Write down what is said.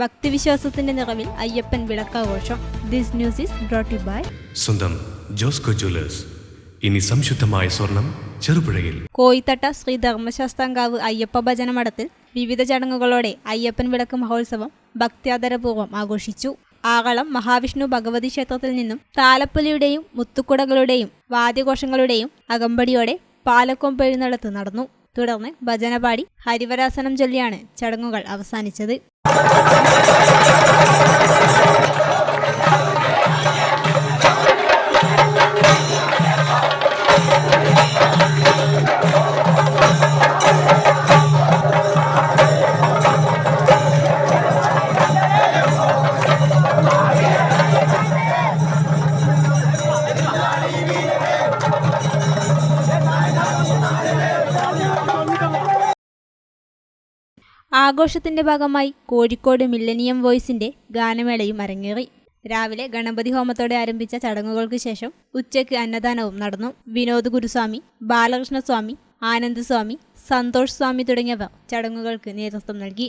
ഭക്തിവിശ്വാസത്തിന്റെ നിറവിൽ Ayyappan വിളക്കാഘോഷം. This news is brought by സ്വന്തം Josco Jewellers. ഇനി സംശുദ്ധമായ സ്വർണം ചെറുപുഴയിൽ. കോയിത്തട്ട ശ്രീ ധർമ്മശാസ്താങ്കാവ് അയ്യപ്പ ഭജന മഠത്തിൽ വിവിധ ചടങ്ങുകളോടെ അയ്യപ്പൻ വിളക്ക് മഹോത്സവം ഭക്ത്യാദരപൂർവം ആഘോഷിച്ചു. ആകളം മഹാവിഷ്ണു ഭഗവതി ക്ഷേത്രത്തിൽ നിന്നും താലപ്പൊലിയുടെയും മുത്തുക്കുടകളുടെയും വാദ്യഘോഷങ്ങളുടെയും അകമ്പടിയോടെ പാലക്കൊമ്പ് എഴുന്നള്ളത്ത് നടന്നു. തുടർന്ന് ഭജനപാടി ഹരിവരാസനം ചൊല്ലിയാണ് ചടങ്ങുകൾ അവസാനിച്ചത്. ആഘോഷത്തിന്റെ ഭാഗമായി കോഴിക്കോട് മില്ലനിയം വോയിസിന്റെ ഗാനമേളയും അരങ്ങേറി. രാവിലെ ഗണപതി ഹോമത്തോടെ ആരംഭിച്ച ചടങ്ങുകൾക്ക് ശേഷം ഉച്ചയ്ക്ക് അന്നദാനവും നടന്നു. വിനോദ് ഗുരുസ്വാമി ബാലകൃഷ്ണസ്വാമി ആനന്ദസ്വാമി സന്തോഷ് സ്വാമി തുടങ്ങിയവർ ചടങ്ങുകൾക്ക് നേതൃത്വം നൽകി.